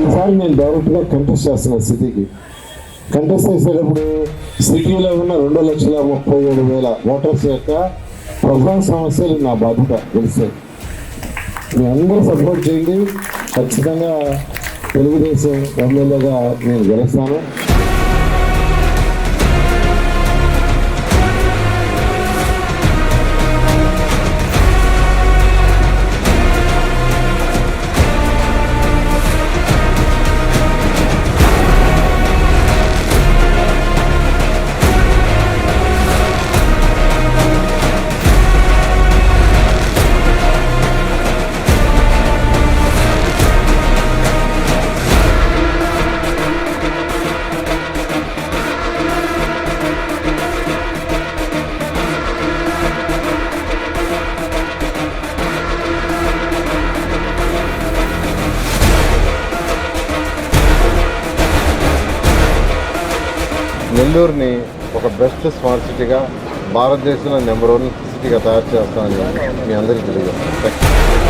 ఈసారి నేను డైరెక్ట్గా కంటెస్ట్ చేస్తున్నాను సిటీకి. కంటెస్ట్ చేసేటప్పుడు సిటీలో ఉన్న రెండు లక్షల ముప్పై ఏడు వేల ఓటర్స్ యొక్క ప్రధాన సమస్యలు నా బాధ్యత గెలిస్తే మీ అందరూ సపోర్ట్ చేయండి. ఖచ్చితంగా తెలుగుదేశం ఎమ్మెల్యేగా నేను గెలుస్తాను. నెల్లూరుని ఒక బెస్ట్ స్మార్ట్ సిటీగా భారతదేశంలో నెంబర్ వన్ సిటీగా తయారు చేస్తానని మీ అందరికీ తెలియజేస్తాను.